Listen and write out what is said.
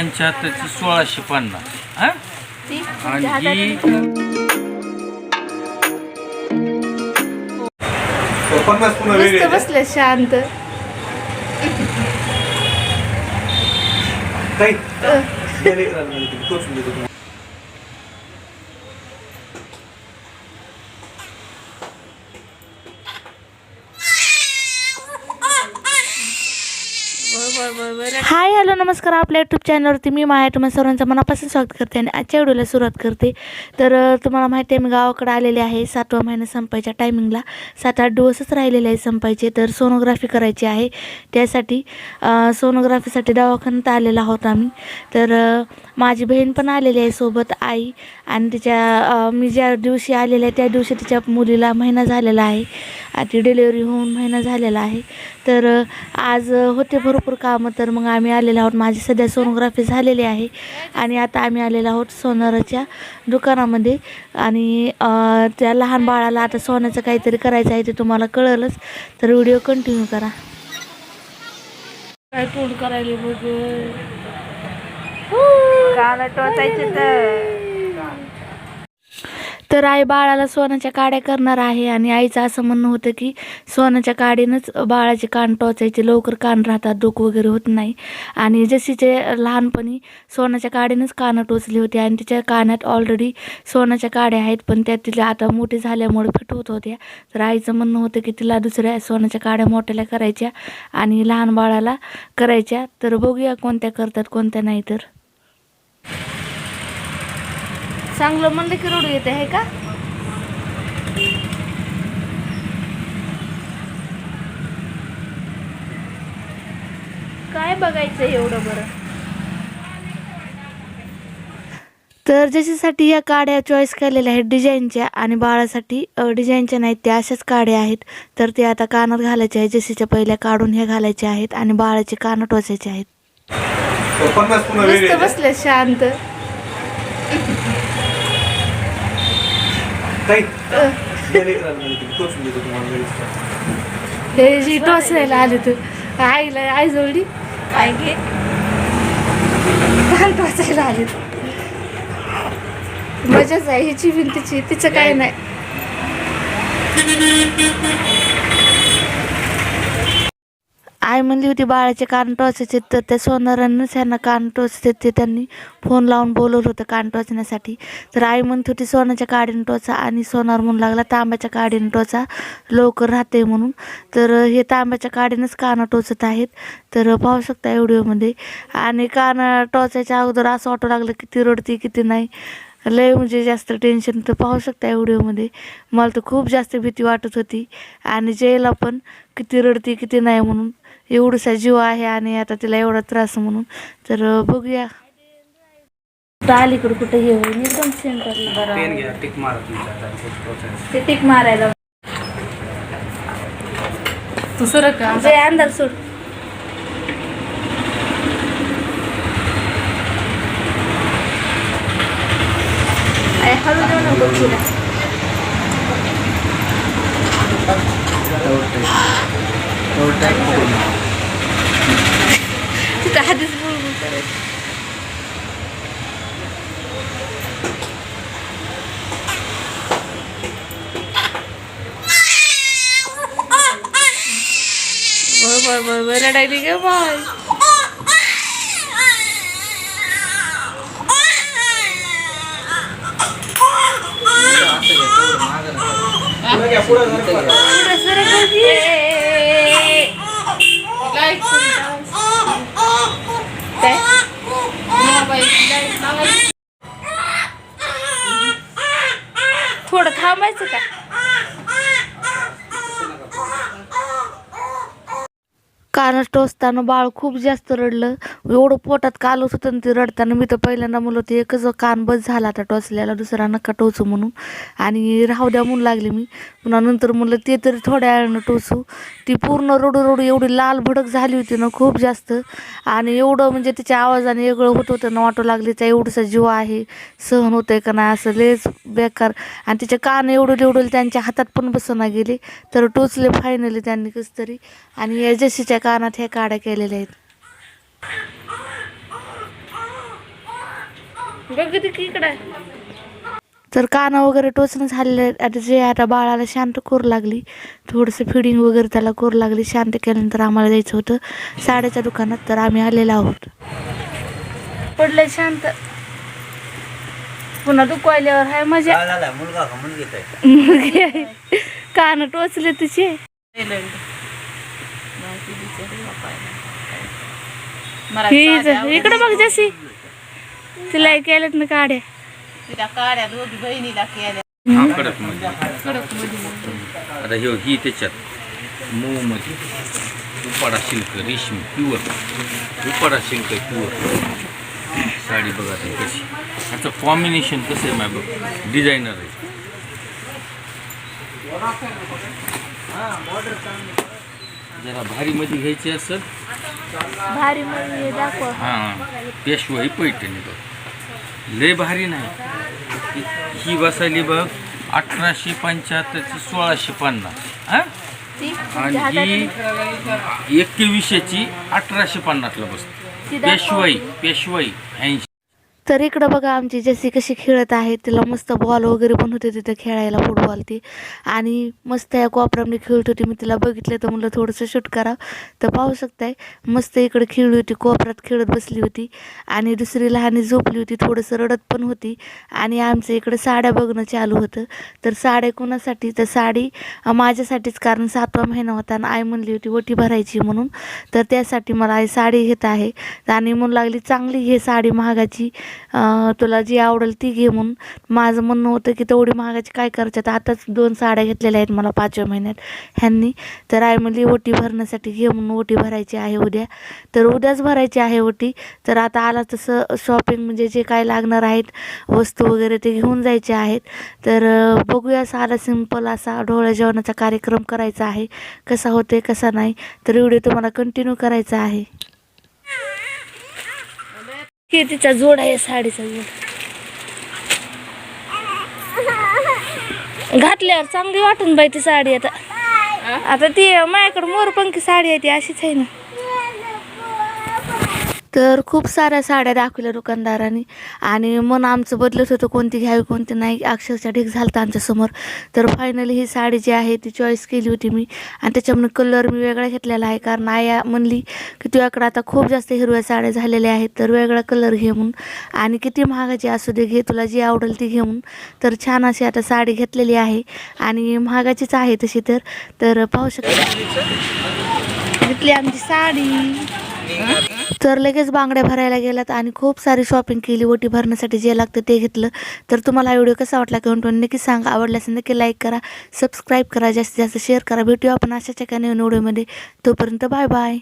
पंच्याहत्तरची सोळाशे पन्नास हा? ती आणि ही हातात पन्नास पुन्हा वेगळे नुसतं बसलं शांत. काही मला तुम्ही टोचून देतो तुम्हाला. हाय हॅलो नमस्कार आपल्या यूट्यूब चॅनलवरती मी माया तुम्हाला सर्वांचं मनापासून स्वागत करते आणि आजच्या व्हिडिओला सुरुवात करते. तर तुम्हाला माहिती आहे मी गावाकडे आलेले आहे सातवा महिना संपायच्या टायमिंगला सात आठ दिवसच राहिलेले आहे संपायचे तर सोनोग्राफी करायची आहे. त्यासाठी सोनोग्राफीसाठी दवाखान्यात आलेला आहोत आम्ही. तर माझी बहीण पण आलेली आहे सोबत आई. आणि तिच्या मी ज्या दिवशी आलेले आहे त्या दिवशी तिच्या मुलीला महिना झालेला आहे. ती डिलेवरी होऊन महिना झालेला आहे. तर आज होते भरपूर कामं तर मग आम्ही आलेलो आहोत माझी सध्या सोनोग्राफी झालेली आहे. आणि आता आम्ही आलेलो आहोत सोनाराच्या दुकानामध्ये. आणि त्या लहान बाळाला आता सोन्याचं काहीतरी करायचं आहे ते तुम्हाला कळलंच. तर व्हिडिओ कंटिन्यू करा. काय तोंड करायला बघ. टोचायचे तर. तर आई बाळाला सोन्याच्या काड्या करणार आहे आणि आईचं असं म्हणणं होतं की सोन्याच्या काडीनंच बाळाचे कान टोचायचे लवकर कान राहतात दुख वगैरे होत नाही. आणि जशीचे लहानपणी सोन्याच्या काडीनंच कानं टोचली होती आणि तिच्या कानात ऑलरेडी सोन्याच्या काड्या आहेत पण त्या तिला आता मोठे झाल्यामुळे फिट होत होत्या. तर आईचं म्हणणं होतं की तिला दुसऱ्या सोन्याच्या काड्या मोठ्याला करायच्या आणि लहान बाळाला करायच्या. तर बघूया कोणत्या करतात कोणत्या नाही तर. चांगलं म्हणलं की रडू येते आहे का? काय बघायचं एवढं बरं? तर ज्याच्यासाठी या काड्या चॉईस केलेल्या आहेत डिझाईनच्या आणि बाळासाठी डिझाईनच्या नाहीत त्या अशाच काड्या आहेत. तर ते आता कानात घालायचे आहेत जशीच्या पहिल्या काढून हे घालायचे आहेत आणि बाळाचे कान टोचायचे आहेत. बसलं शांत. काही. हे जी टोचायला आले तू आईला आई जोडली काय घे कान टोचायला आले मजाच आहे. हिची भिंतीची तिचं काय नाही. आई म्हणली होती बाळाचे कान टोचायचे तर त्या सोनारांनीच ह्यांना कान टोचते ते त्यांनी फोन लावून बोलवलं होतं कान टोचण्यासाठी. तर आई म्हणत होती सोन्याच्या काडीनं टोचा आणि सोनार म्हणू लागला तांब्याच्या काडीनं टोचा लवकर राहते म्हणून. तर हे तांब्याच्या काडीनंच कानं टोचत आहेत. तर पाहू शकता व्हिडिओमध्ये. आणि कान टोचायच्या अगोदर असं वाटू लागलं किती रडती किती नाही. लय म्हणजे जास्त टेन्शन तर पाहू शकता या व्हिडिओमध्ये. मला तर खूप जास्त भीती वाटत होती. आणि जयला पण किती रडती किती नाही म्हणून. एवढसा जीव आहे आणि आता तिला एवढा त्रास म्हणून. तर बघूया. कुठं अलीकडं कुठं हे होईल? एकदम सेंटरला. ते टिक मारायला. तू सर का जे अंधार सोड. हळू देऊ नको तिला आधीच बुळबुळ करायची. बर बर बर रडायली ग बाय पुढं घ्या, पुढं. जरा बघा. पुढं सरक होती. काय? थोडं थांबायचं का कानात टोचताना बाळ खूप जास्त रडलं. एवढं पोटात कालच होतं ना ते रडताना मी तर पहिल्यांदा म्हणलं होते एकच कान बस झाला आता टोचल्याला दुसरा नका टोचू म्हणून. आणि राहू द्या म्हणून लागले मी. पुन्हा नंतर म्हणलं ते तरी थोड्या वेळानं टोचू. ती पूर्ण रडू रडू एवढी लाल भडक झाली होती ना खूप जास्त. आणि एवढं म्हणजे तिच्या आवाजाने वेगळं होत होतं ना वाटू लागले त्या एवढंसा जीव आहे सहन होतं आहे का नाही? असं लेच बेकार. आणि तिचे कान एवढं एवढं त्यांच्या हातात पण बसना गेले. तर टोचले फायनली त्यांनी कसं तरी. आणि एजसीच्या कान कानात ह्या काड्या केलेल्या आहेत. तर कानं वगैरे टोचणं झालेलं आहे. आता जे आता बाळाला शांत करू लागली थोडंसं फिडिंग वगैरे त्याला करू लागली शांत केल्यानंतर आम्हाला जायचं होतं साड्याच्या दुकानात. तर आम्ही आलेलो आहोत. पडलंय शांत. पुन्हा दुखवायल्यावर हाय मजा. मुलगा. कान टोचले तिचे. इकडे बघ जशी. तिला केल्यात ना काड्या. तिला काड्या दोघी बहिणीला केल्या. हा कडकमध्ये कडकमध्ये आता हे ही त्याच्यात मऊ मध्ये उपाडा शिल्क रेशमी प्युअर उपाडा शिल्क आहे प्युअर साडी बघा ती कशी. याचं कॉम्बिनेशन कसं आहे माय बघ? डिझायनर आहे. जरा भारीमध्ये घ्यायची असेल. भारी दाखव. हां पेशवाई पैठणी बघ. लय भारी नाही. ही- बसायली बघ अठराशे पंच्याहत्तरची सोळाशे पन्नास. हां? आणि ही एकवीसशेची अठराशे पन्नासला बसते. पेशवाई पेशवाई ऐंशी. तर इकडं बघा आमची जशी कशी खेळत आहे तिला मस्त बॉल वगैरे पण होते तिथं खेळायला फुटबॉल ती. आणि मस्त या कोपऱ्यामध्ये खेळत होती मी तिला बघितलं तर म्हणलं थोडंसं शूट करा. तर पाहू शकताय मस्त इकडे खेळली होती कोपऱ्यात खेळत बसली होती. आणि दुसरी लहानी झोपली होती थोडंसं रडत पण होती. आणि आमचं इकडं साड्या बघणं चालू होतं. तर साड्या कोणासाठी? तर साडी माझ्यासाठीच कारण सातवा महिना होता आणि आई म्हणली होती वटी भरायची म्हणून. तर त्यासाठी मला आई साडी घेत आहे. आणि म्हणू लागली चांगली घे साडी महागाची. तुला जी आवडेल ती घे म्हणून. माझं म्हणणं होतं की तेवढी महागाची काय करायच्यात आताच दोन साड्या घेतलेल्या आहेत मला पाचव्या महिन्यात ह्यांनी. तर आई म्हणली ओटी भरण्यासाठी घे म्हणून ओटी भरायची आहे उद्या. तर उद्याच भरायची आहे ओटी. तर आता आला तसं शॉपिंग म्हणजे जे काय लागणार आहेत वस्तू वगैरे ते घेऊन जायचे आहेत. तर बघूया बघूया साधा सिंपल असा ढोळ्या जेवणाचा कार्यक्रम करायचा आहे. कसा होते कसा नाही. तर व्हिडिओ तुम्हाला कंटिन्यू करायचा आहे. तिचा जोड आहे साडीचा जोड. घातल्यावर चांगली वाटून बाई ती साडी आता. आता ती माझ्याकडे मोरपंखी साडी आहे ती अशीच आहे ना. तर खूप साऱ्या साड्या दाखवल्या दुकानदारांनी. आणि मन आमचं बदलत होतं कोणती घ्यावी कोणती नाही. अक्षरशः ढीक झालं होतं आमच्यासमोर तर फायनली ही साडी जी आहे ती चॉईस केली होती मी. आणि त्याच्यामुळे कलर मी वेगळा घेतलेला आहे. कारण आया म्हणली की तुझ्याकडे आता खूप जास्त हिरव्या साड्या झालेल्या आहेत तर वेगळा कलर घे म्हणून. आणि किती महागाची असू दे घे तुला जी आवडेल ती घेऊन तर छान अशी आता साडी घेतलेली आहे. आणि महागाचीच आहे तशी तर. तर पाहू शकता. घेतली आमची साडी. तर लगेच बांगड्या भरायला गेलात आणि खूप सारी शॉपिंग केली. ओटी भरण्यासाठी जे लागतं ते घेतलं. तर तुम्हाला हा व्हिडिओ कसा वाटला किंवा पण नक्की सांगा. आवडल्यास नक्की लाईक करा. सबस्क्राईब करा. जास्तीत जास्त शेअर करा. भेटूया आपण अशाच्या काही नवीन व्हिडिओमध्ये तोपर्यंत बाय बाय